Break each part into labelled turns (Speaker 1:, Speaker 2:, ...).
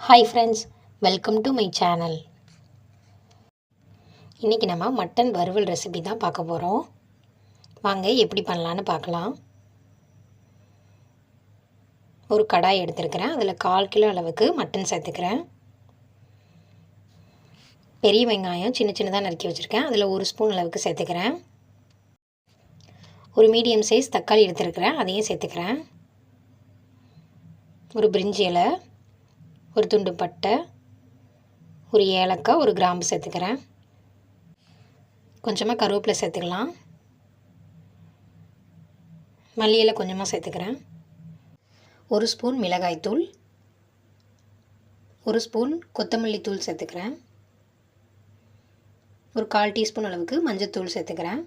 Speaker 1: Hi friends welcome to my channel இன்றைக்கி நம்ம mutton வறுவல் ரெசிபி தான் பார்க்க போகிறோம் வாங்க எப்படி பண்ணலான்னு பார்க்கலாம். ஒரு கடாய் எடுத்துருக்கிறேன். அதில் கால் கிலோ அளவுக்கு மட்டன் சேர்த்துக்கிறேன். பெரிய வெங்காயம் சின்ன சின்னதாக நறுக்கி வச்சுருக்கேன். அதில் ஒரு ஸ்பூன் அளவுக்கு சேர்த்துக்கிறேன். ஒரு மீடியம் சைஸ் தக்காளி எடுத்துருக்கிறேன். அதையும் சேர்த்துக்கிறேன். ஒரு பிரிஞ்சி இலை ஒரு துண்டு பட்டை ஒரு ஏலக்காய் ஒரு கிராம்பு சேர்த்துக்கிறேன். கொஞ்சமாக கருவேப்பிலை சேர்த்துக்கலாம். மல்லியில் கொஞ்சமாக சேர்த்துக்கிறேன். ஒரு ஸ்பூன் மிளகாய்த்தூள் ஒரு ஸ்பூன் கொத்தமல்லி தூள் சேர்த்துக்கிறேன். ஒரு கால் டீஸ்பூன் அளவுக்கு மஞ்சத்தூள் சேர்த்துக்கிறேன்.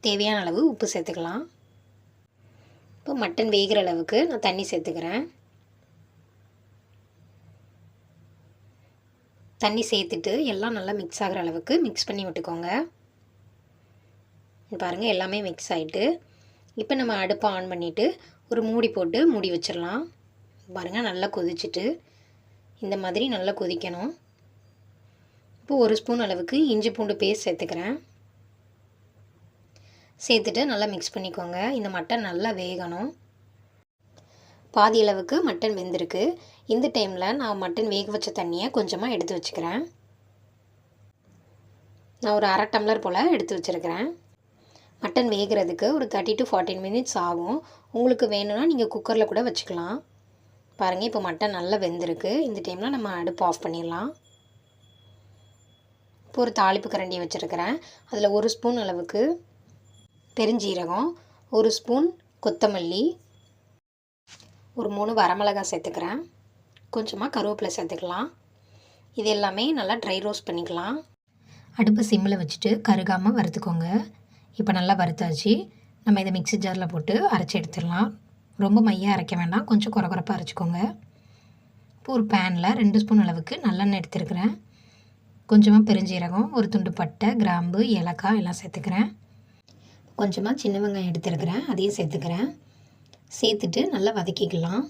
Speaker 1: தேவையான அளவு உப்பு சேர்த்துக்கலாம். இப்போ மட்டன் வேகிற அளவுக்கு நான் தண்ணி சேர்த்துக்கிறேன். தண்ணி சேர்த்துட்டு எல்லாம் நல்லா மிக்ஸ் ஆகிற அளவுக்கு மிக்ஸ் பண்ணி விட்டுக்கோங்க. பாருங்கள் எல்லாமே மிக்ஸ் ஆகிட்டு இப்போ நம்ம அடுப்பை ஆன் பண்ணிவிட்டு ஒரு மூடி போட்டு மூடி வச்சிடலாம். பாருங்கள் நல்லா கொதிச்சுட்டு இந்த மாதிரி நல்லா கொதிக்கணும். இப்போ ஒரு ஸ்பூன் அளவுக்கு இஞ்சி பூண்டு பேஸ்ட் சேர்த்துக்கிறேன். சேர்த்துட்டு நல்லா மிக்ஸ் பண்ணிக்கோங்க. இந்த மட்டை நல்லா வேகணும். பாதி அளவுக்கு மட்டன் வெந்திருக்கு. இந்த டைமில் நான் மட்டன் வேக வச்ச தண்ணியை கொஞ்சமாக எடுத்து வச்சுக்கிறேன். நான் ஒரு அரை டம்ளர் போல் எடுத்து வச்சுருக்கிறேன். மட்டன் வேகிறதுக்கு ஒரு தேர்ட்டி டு ஃபார்ட்டின் மினிட்ஸ் ஆகும். உங்களுக்கு வேணும்னா நீங்கள் குக்கரில் கூட வச்சுக்கலாம். பாருங்கள் இப்போ மட்டன் நல்லா வெந்திருக்கு. இந்த டைமில் நம்ம அடுப்பு ஆஃப் பண்ணிடலாம். இப்போ ஒரு தாளிப்பு கரண்டி வச்சுருக்கிறேன். அதில் ஒரு ஸ்பூன் அளவுக்கு பெருஞ்சீரகம் ஒரு ஸ்பூன் கொத்தமல்லி ஒரு மூணு வரமிளகாய் சேர்த்துக்கிறேன். கொஞ்சமாக கருவேப்பிலை சேர்த்துக்கலாம். இது எல்லாமே நல்லா ட்ரை ரோஸ்ட் பண்ணிக்கலாம். அடுப்பு சிம்மில் வச்சுட்டு கருகாமல் வறுத்துக்கோங்க. இப்போ நல்லா வறுத்தாச்சு. நம்ம இதை மிக்ஸி ஜாரில் போட்டு அரைச்சி எடுத்துடலாம். ரொம்ப மையாக அரைக்க வேண்டாம். கொஞ்சம் குறை குறைப்பாக அரைச்சிக்கோங்க. இப்போ ஒரு பேனில் ரெண்டு ஸ்பூன் அளவுக்கு நல்லெண்ணெய் எடுத்துருக்கிறேன். கொஞ்சமாக பெருஞ்சீரகம் ஒரு துண்டு பட்டை கிராம்பு ஏலக்காய் எல்லாம் சேர்த்துக்கிறேன். கொஞ்சமாக சின்ன வெங்காயம் எடுத்துருக்கிறேன். அதையும் சேர்த்துக்கிறேன். சேர்த்துட்டு நல்லா வதக்கிக்கலாம்.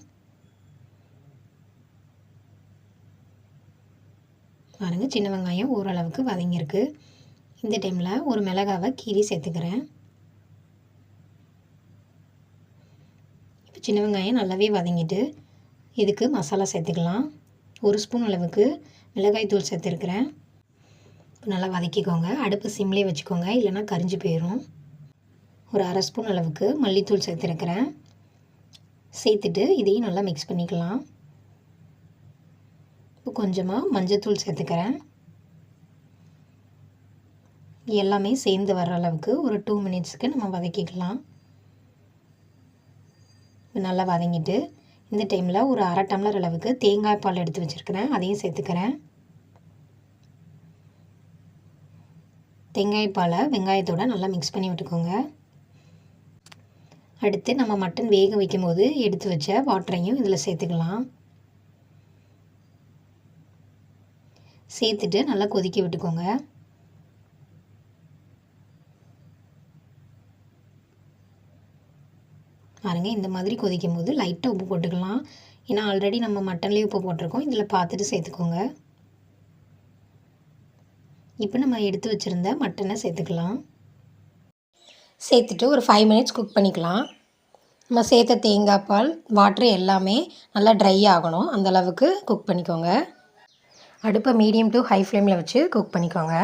Speaker 1: பாருங்கள் சின்ன வெங்காயம் ஓரளவுக்கு வதங்கியிருக்கு. இந்த டைமில் ஒரு மிளகாவை கீரி சேர்த்துக்கிறேன். இப்போ சின்ன வெங்காயம் நல்லாவே வதங்கிட்டு இதுக்கு மசாலா சேர்த்துக்கலாம். ஒரு ஸ்பூன் அளவுக்கு மிளகாய் தூள் சேர்த்துருக்குறேன். நல்லா வதக்கிக்கோங்க. அடுப்பு சிம்லேயே வச்சுக்கோங்க. இல்லைன்னா கரிஞ்சு போயிடும் ஒரு அரை ஸ்பூன் அளவுக்கு மல்லித்தூள் சேர்த்துருக்கிறேன். சேர்த்துட்டு இதையும் நல்லா மிக்ஸ் பண்ணிக்கலாம். இப்போ கொஞ்சமாக மஞ்சத்தூள் சேர்த்துக்கிறேன். எல்லாமே சேர்ந்து வர அளவுக்கு ஒரு டூ மினிட்ஸுக்கு நம்ம வதக்கிக்கலாம். நல்லா வதங்கிட்டு இந்த டைமில் ஒரு அரை டம்ளர் அளவுக்கு தேங்காய் பால் எடுத்து வச்சுருக்கிறேன். அதையும் சேர்த்துக்கிறேன். தேங்காய் பாலை வெங்காயத்தோடு நல்லா மிக்ஸ் பண்ணி விட்டுக்கோங்க. அடுத்து நம்ம மட்டன் வேக வைக்கும் போது எடுத்து வச்ச வாட்டரையும் இதில் சேர்த்துக்கலாம். சேர்த்துட்டு நல்லா கொதிக்க விட்டுக்கோங்க. பாருங்க இந்த மாதிரி கொதிக்கும் போது லைட்டாக உப்பு போட்டுக்கலாம். ஏன்னா ஆல்ரெடி நம்ம மட்டன்லேயே உப்பு போட்டிருக்கோம். இதில் பார்த்துட்டு சேர்த்துக்கோங்க. இப்போ நம்ம எடுத்து வச்சுருந்த மட்டனை சேர்த்துக்கலாம். சேர்த்துட்டு ஒரு ஃபைவ் மினிட்ஸ் குக் பண்ணிக்கலாம். நம்ம சேர்த்த தேங்காய் பால் வாட்ரு எல்லாமே நல்லா ட்ரை ஆகணும். அந்தளவுக்கு குக் பண்ணிக்கோங்க. அடுப்பை மீடியம் டு ஹை ஃப்ளேமில் வச்சு குக் பண்ணிக்கோங்க.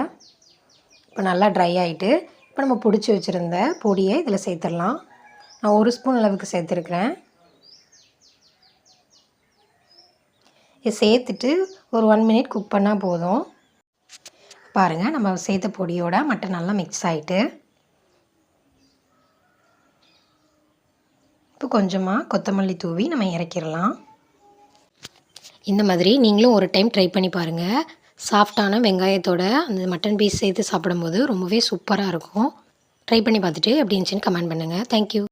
Speaker 1: இப்போ நல்லா ட்ரை ஆகிட்டு இப்போ நம்ம பிடிச்சி வச்சுருந்த பொடியை இதில் சேர்த்துடலாம். நான் ஒரு ஸ்பூன் அளவுக்கு சேர்த்துருக்குறேன். இது சேர்த்துட்டு ஒரு ஒன் மினிட் குக் பண்ணால் போதும். பாருங்கள் நம்ம சேர்த்த பொடியோட மட்டன் நல்லா மிக்ஸ் ஆகிட்டு கொஞ்சமாக கொத்தமல்லி தூவி நம்ம இறக்கிடலாம். இந்த மாதிரி நீங்களும் ஒரு டைம் ட்ரை பண்ணி பாருங்கள் சாஃப்டான வெங்காயத்தோட அந்த மட்டன் பீஸ் சேர்த்து சாப்பிடும்போது ரொம்பவே சூப்பராக இருக்கும். ட்ரை பண்ணி பார்த்துட்டு எப்படி இருந்துச்சுன்னு கமெண்ட் பண்ணுங்கள் தேங்க்யூ